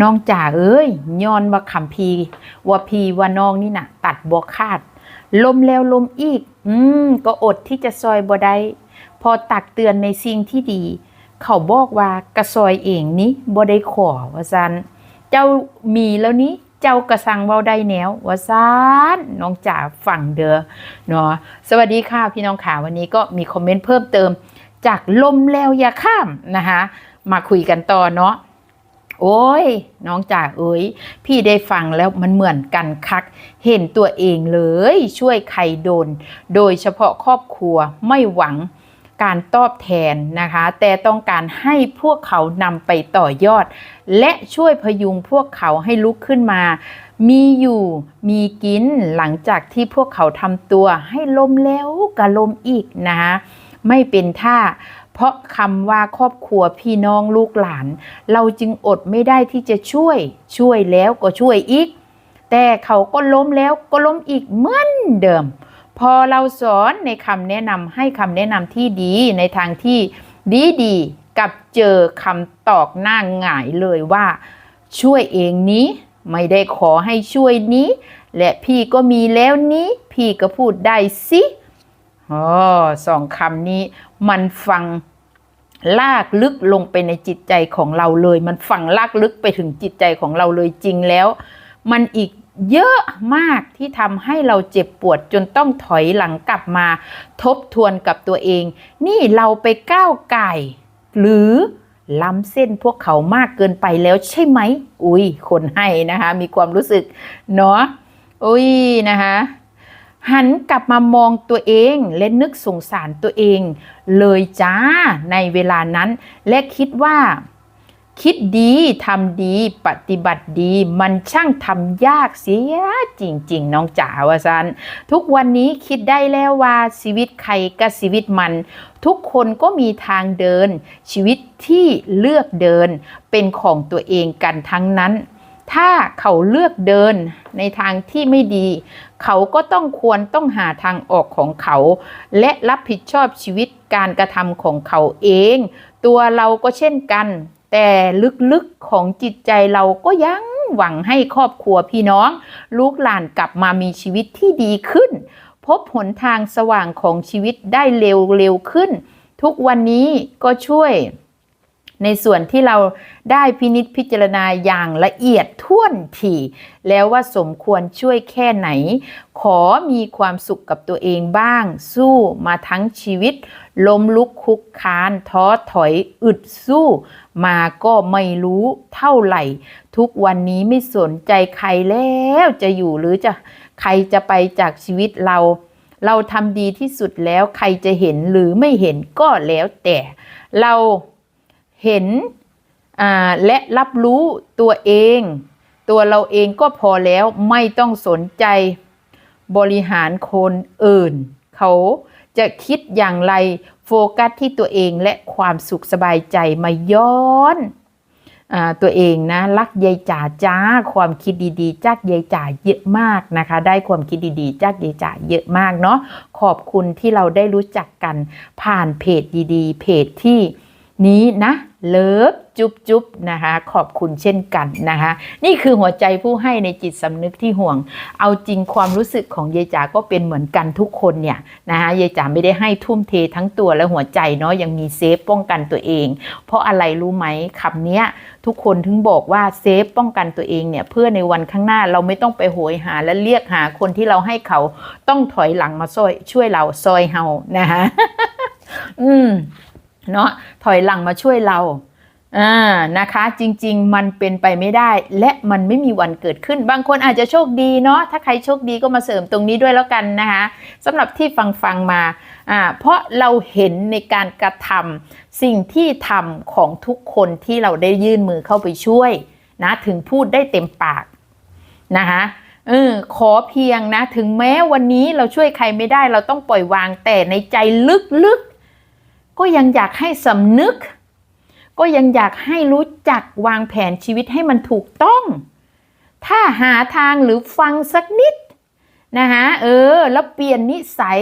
น้องจ๋าเอ้ยย้อนว่าคำพีว่าพีว่าน้องนี่น่ะ ตัดบ่คาด ลมแล้วลมอีก อืมก็อดที่จะซอยบ่ได้พอตักเตือนในสิ่งที่ดี เขาบอกว่ากระซอยเองนี้บ่ได้ขอว่าซันเจ้ามีแล้วนี้เจ้ากระสังเว้าได้แนวว่าซานน้องจ๋าฟังเด้อเนาะสวัสดีค่ะพี่น้องค่ะวันนี้ก็มีคอมเมนต์เพิ่มเติม จากลมแล้วอย่าข้ามนะคะมาคุยกันต่อเนาะ โอ้ย น้องจ๋าเอ้ยพี่ได้ฟังแล้วมันเหมือนกันคัก เห็นตัวเองเลย ช่วยใครโดน โดยเฉพาะครอบครัวไม่หวังการตอบแทนนะคะ แต่ต้องการให้พวกเขานำไปต่อยอด และช่วยพยุงพวกเขาให้ลุกขึ้นมา มีอยู่มีกินหลังจากที่พวกเขาทำตัวให้ล้มแล้วกะล้มอีกนะคะไม่เป็นท่า เพราะคำว่าครอบครัวพี่น้องลูกหลาน เราจึงอดไม่ได้ที่จะช่วย ช่วยแล้วก็ช่วยอีก แต่เขาก็ล้มแล้วก็ล้มอีกเหมือนเดิม พอเราสอนในคำแนะนำให้คำแนะนำที่ดีในทางที่ดีดีกับเจอคำตอกหน้าหงายเลยว่า ช่วยเองนี้ไม่ได้ขอให้ช่วยนี้ และพี่ก็มีแล้วนี้ พี่ก็พูดได้สิอ๋อสองคำนี้มันฟัง ลากลึกลงไปในจิตใจของเราเลย มันฝังลากลึกไปถึงจิตใจของเราเลยจริงแล้ว มันอีกเยอะมากที่ทำให้เราเจ็บปวดจนต้องถอยหลังกลับมา ทบทวนกับตัวเอง นี่เราไปก้าวไก่หรือล้ำเส้นพวกเขามากเกินไปแล้วใช่ไหม อุ้ยคนให้นะคะ มีความรู้สึกเนาะอุ้ยนะคะ หันกลับมามองตัวเองและนึกสงสารตัวเอง เลยจ้าในเวลานั้น และคิดว่า คิดดีทำดีปฏิบัติดีมันช่างทำยากเสียจริง ๆ น้องจ๋าวาซันทุกวันนี้คิดได้แล้วว่าชีวิตใครกับชีวิตมัน ทุกคนก็มีทางเดิน ชีวิตที่เลือกเดินเป็นของตัวเองกันทั้งนั้น ถ้าเขาเลือกเดินในทางที่ไม่ดี เขาก็ต้องควรต้องหาทางออกของเขา และรับผิดชอบชีวิตการกระทำของเขาเอง ตัวเราก็เช่นกัน แต่ลึกๆของจิตใจเราก็ยังหวังให้ครอบครัวพี่น้อง ลูกหลานกลับมามีชีวิตที่ดีขึ้น พบหนทางสว่างของชีวิตได้เร็วเร็วขึ้น ทุกวันนี้ก็ช่วย ในส่วนที่เราได้พินิษพิจารณาอย่างละเอียดท่วนทีแล้วว่าสมควรช่วยแค่ไหน ขอมีความสุขกับตัวเองบ้าง สู้มาทั้งชีวิต ล้มลุกคุกคาน ท้อถอยอึดสู้ มาก็ไม่รู้เท่าไหร่ ทุกวันนี้ไม่สนใจใครแล้วจะอยู่หรือจะใครจะไปจากชีวิตเราเราทำดีที่สุดแล้วใครจะเห็นหรือไม่เห็นก็แล้วแต่ เรา เห็นและรับรู้ตัวเอง ตัวเราเองก็พอแล้วไม่ต้องสนใจบริหารคนอื่น เขาจะคิดอย่างไรโฟกัสที่ตัวเองและความสุขสบายใจมาย้อนอตัวเองนะรักยายจ๋าจ้า ความคิดดีๆ จากยายจ๋าเยอะมากนะคะ ได้ความคิดดีๆ จากยายจ๋าเยอะมากเนาะขอบคุณที่เราได้รู้จักกันผ่านเพจดีๆ เพจที่ นี้นะ เลิฟจุ๊บจุ๊บนะคะ ขอบคุณเช่นกันนะคะ นี่คือหัวใจผู้ให้ในจิตสำนึกที่ห่วง เอาจริงความรู้สึกของยายจ๋าก็เป็นเหมือนกันทุกคนเนี่ยนะคะยายจ๋าไม่ได้ให้ทุ่มเททั้งตัวและหัวใจเนาะยังมีเซฟป้องกันตัวเอง เพราะอะไรรู้ไหมคำเนี้ยทุกคนถึงบอกว่าเซฟป้องกันตัวเองเนี่ยเพื่อในวันข้างหน้าเราไม่ต้องไปโหยหาและเรียกหาคนที่เราให้เขาต้องถอยหลังมาช่วยช่วยเราซอยเฮานะคะอืม เนาะถอยหลังมาช่วยเราอ่านะคะ จริง ๆ มันเป็นไปไม่ได้ และมันไม่มีวันเกิดขึ้น บางคนอาจจะโชคดีเนาะถ้าใครโชคดีก็มาเสริมตรงนี้ด้วยแล้วกันนะคะสำหรับที่ฟังฟังมาอ่าเพราะเราเห็นในการกระทำสิ่งที่ทำของทุกคนที่เราได้ยื่นมือเข้าไปช่วยนะถึงพูดได้เต็มปากนะคะเออขอเพียงนะ ถึงแม้วันนี้เราช่วยใครไม่ได้เราต้องปล่อยวางแต่ในใจลึกๆ ก็ยังอยากให้สำนึก ก็ยังอยากให้รู้จักวางแผนชีวิตให้มันถูกต้อง ถ้าหาทางหรือฟังสักนิดนะคะเออ แล้วเปลี่ยนนิสัย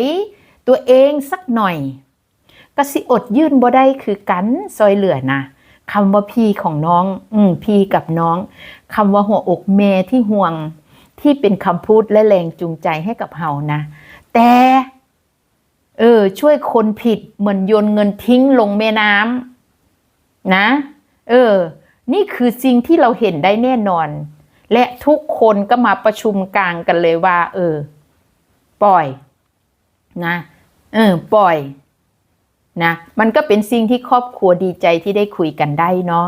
ตัวเองสักหน่อยก็สิอดยื่นบ่ได้คือกันซอยเหลือนะคำว่าพี่ของน้อง อืมพี่กับน้องคำว่าหัวอกแม่ที่ห่วง ที่เป็นคำพูดและแรงจูงใจให้กับเฮานะ แต่ เออ ช่วยคนผิดเหมือนโยนเงินทิ้งลงแม่น้ำนะ เออ นี่คือสิ่งที่เราเห็นได้แน่นอน และทุกคนก็มาประชุมกลางกันเลยว่า เออ ปล่อย นะ เออ ปล่อย นะ มันก็เป็นสิ่งที่ครอบครัวดีใจที่ได้คุยกันได้เนาะ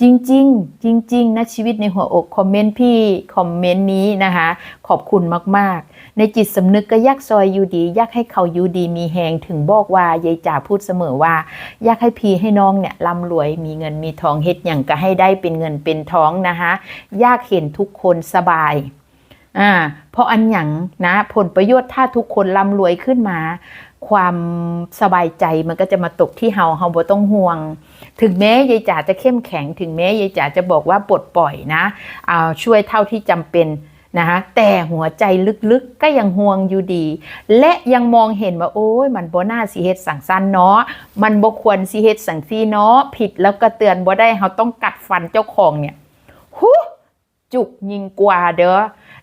จริงๆ จริง ๆ นะชีวิตในหัวอกคอมเมนต์พี่คอมเมนต์นี้นะคะ ขอบคุณมากๆ ในจิตสำนึกก็ยากซอยอยู่ดีอยากให้เขาอยู่ดีมีแหงถึงบอกว่ายายจ๋าพูดเสมอว่าอยากให้พี่ให้น้องเนี่ยร่ำรวยมีเงินมีทองเฮ็ดอย่างก็ให้ได้เป็นเงินเป็นทองนะคะอยากเห็นทุกคนสบายอ่าเพราะอันหยังนะผลประโยชน์ถ้าทุกคนร่ำรวยขึ้นมา ความสบายใจมันก็จะมาตกที่เฮาเฮาบ่ต้องห่วง ถึงแม้ยายจ๋าจะเข้มแข็ง ถึงแม้ยายจ๋าจะบอกว่าปลดปล่อยนะเอาช่วยเท่าที่จำเป็นนะคะแต่หัวใจลึกๆก็ยังห่วงอยู่ดี และยังมองเห็นว่าโอ้ยมันบ่น่าสิเฮ็ดสั่งสั้นเนาะมันบ่ควรสิเฮ็ดสั่งซีเนาะผิดแล้วก็เตือนบ่ได้เฮาต้องกัดฟันเจ้าของเนี่ยหูจุกยิงกว่าเด้อ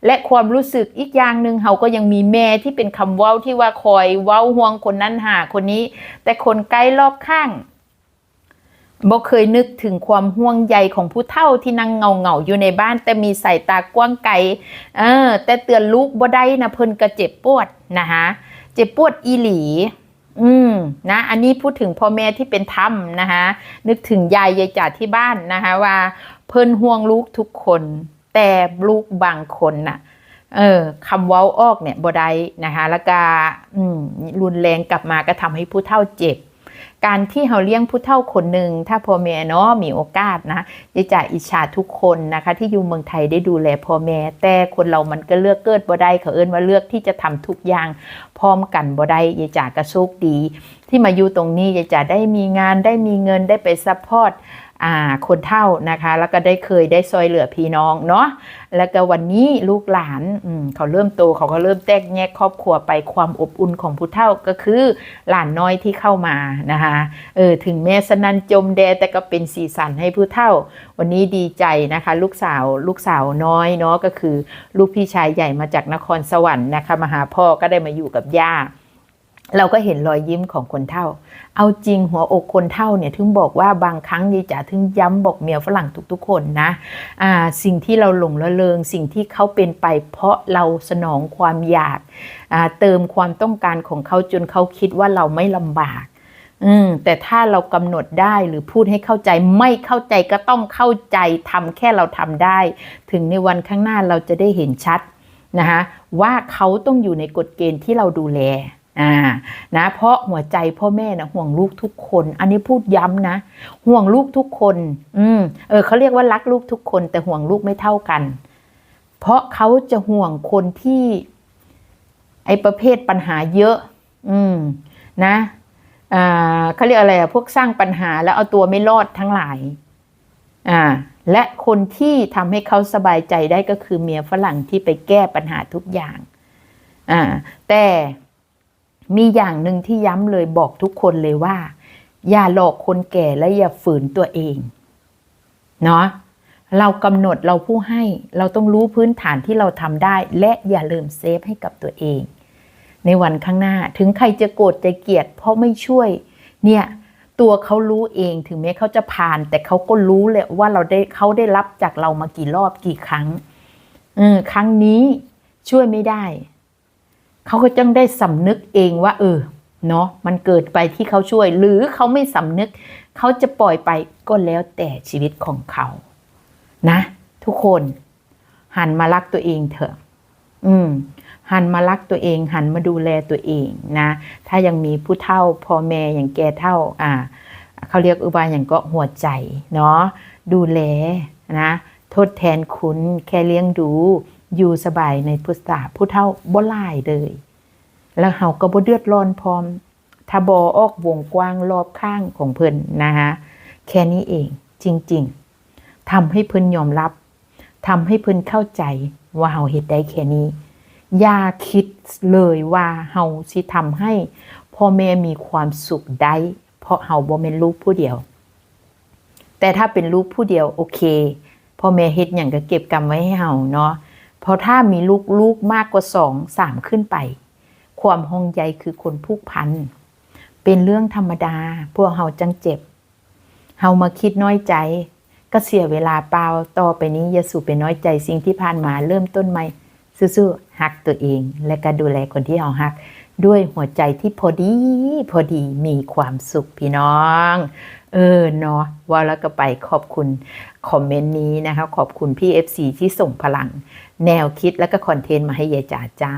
และความรู้สึกอีกอย่างหนึ่งเขาก็ยังมีแม่ที่เป็นคำเว้าที่ว่าคอยเว้าห่วงคนนั้นหาคนนี้ แต่คนใกล้รอบข้างบ่เคยนึกถึงความห่วงใยของผู้เฒ่าที่นั่งเงาเงาอยู่ในบ้าน แต่มีสายตากว้างไกลเออ แต่เตือนลูกบ่ได้นะเพิ่นก็เจ็บปวดนะคะเจ็บปวดอีหลี อืมนะอันนี้พูดถึงพ่อแม่ที่เป็นธรรมนะคะนึกถึงยายยายจ๋าที่บ้านนะคะว่า เพิ่นห่วงลูกทุกคน แต่ลูกบางคนน่ะเออคำเว้าออกเนี่ยบไดนะคะแล้วก็รุนแรงกลับมาก็ทำให้ผู้เฒ่าเจ็บ การที่เราเลี้ยงผู้เฒ่าคนหนึ่งถ้าพ่อแม่เนาะมีโอกาสนะจะจะอิจฉาทุกคนนะคะ ที่อยู่เมืองไทยได้ดูแลพ่อแม่แต่คนเรามันก็เลือกเกิดบ่ได้เขาเอิ้นว่าเลือกที่จะทำทุกอย่างพร้อมกันบ่ได้ยายจ๋าก็โชคดี ที่มาอยู่ตรงนี้ยายจ๋าได้มีงานได้มีเงินได้ไปซัพพอร์ต คนเฒ่านะคะ แล้วก็ได้เคยได้ซอยเหลือพี่น้องเนาะแล้วก็วันนี้ลูกหลานเขาเริ่มโตเขาก็เริ่มแตกแยกครอบครัวไปความอบอุ่นของผู้เฒ่าก็คือหลานน้อยที่เข้ามานะคะเออถึงแม้สนันจมแดแต่ก็เป็นสีสันให้ผู้เฒ่า วันนี้ดีใจนะคะ ลูกสาวลูกสาวน้อยเนาะก็คือ ลูกพี่ชายใหญ่มาจากนครสวรรค์นะคะมาหาพ่อก็ได้มาอยู่กับย่า เราก็เห็นรอยยิ้มของคนเฒ่า เอาจริงหัวอกคนเฒ่าเนี่ยถึงบอกว่าบางครั้งยายจ๋าถึงย้ำบอกเมียฝรั่งทุกๆคนนะอ่าสิ่งที่เราหลงละเลงสิ่งที่เขาเป็นไป เพราะเราสนองความอยากอ่าเติมความต้องการของเขาจนเขาคิดว่าเราไม่ลำบากอืมแต่ถ้าเรากำหนดได้หรือพูดให้เข้าใจไม่เข้าใจก็ต้องเข้าใจทำแค่เราทำได้ ถึงในวันข้างหน้าเราจะได้เห็นชัดนะคะว่าเขาต้องอยู่ในกฎเกณฑ์ที่เราดูแล อ่านะเพราะหัวใจพ่อแม่นะห่วงลูกทุกคน อันนี้พูดย้ำนะ ห่วงลูกทุกคน อืมเออเขาเรียกว่ารักลูกทุกคน แต่ห่วงลูกไม่เท่ากัน เพราะเขาจะห่วงคนที่ ไอประเภทปัญหาเยอะ อืม นะอ่าเขาเรียกอะไรอะพวกสร้างปัญหาแล้วเอาตัวไม่รอดทั้งหลาย อ่า และคนที่ทำให้เขาสบายใจได้ก็คือเมียฝรั่งที่ไปแก้ปัญหาทุกอย่าง อ่า แต่ มีอย่างหนึ่งที่ย้ำเลยบอกทุกคนเลยว่า อย่าหลอกคนแก่และอย่าฝืนตัวเองเนาะเรากำหนดเราผู้ให้เราต้องรู้พื้นฐานที่เราทำได้ และอย่าลืมเซฟให้กับตัวเอง ในวันข้างหน้าถึงใครจะโกรธจะเกลียด เพราะไม่ช่วย เนี่ยตัวเขารู้เองถึงแม้เขาจะผ่าน แต่เขาก็รู้เลยว่าเราได้เขาได้รับจากเรามากี่รอบกี่ครั้งเออครั้งนี้ช่วยไม่ได้ เขาก็ต้องได้สำนึกเองว่า เออเนาะมันเกิดไปที่เขาช่วย หรือเขาไม่สำนึก เขาจะปล่อยไปก็แล้วแต่ชีวิตของเขานะ ทุกคนหันมารักตัวเองเถอะ อืม หันมารักตัวเอง หันมาดูแลตัวเองนะ ถ้ายังมีผู้เฒ่าพ่อแม่อย่างแกเฒ่า อ่าเขาเรียกอุบายอย่างก็หัวใจเนาะดูแลนะ ทดแทนคุณแค่เลี้ยงดู อยู่สบายในพุทธาผู้เฒ่าบ่ลายเลย แล้วเฮาก็บ่เดือดร้อนพร้อมถ้าบอออกวงกว้างรอบข้างของเพิ่นนะคะแค่นี้เองจริง ๆทำให้เพิ่นยอมรับทำให้เพิ่นเข้าใจว่าเฮาเฮ็ดได้แค่นี้ อย่าคิดเลยว่าเฮาสิทำให้พ่อแม่มีความสุขได้ เพราะเฮาบ่แม่นลูกผู้เดียว แต่ถ้าเป็นลูกผู้เดียวโอเคพ่อแม่เฮ็ดอย่างก็เก็บกรรมไว้ให้เฮาเนาะ เพราะถ้ามีลูกลูกมากกว่าสองสามขึ้นไป ความหงใยคือคนผูกพัน เป็นเรื่องธรรมดา พวกเฮาจังเจ็บ เฮามาคิดน้อยใจ ก็เสียเวลาเปล่าต่อไปนี้อย่าสู่ไปน้อยใจสิ่งที่ผ่านมาเริ่มต้นใหม่สู้ๆหักตัวเอง และก็ดูแลคนที่เฮาหัก ด้วยหัวใจที่พอดี พอดีมีความสุขพี่น้อง เออเนาะว่าแล้วก็ไปขอบคุณ คอมเมนต์นี้นะคะ ขอบคุณพี่ FC ที่ส่งพลัง แนวคิดและก็คอนเทนต์มาให้เยจ่าจ้า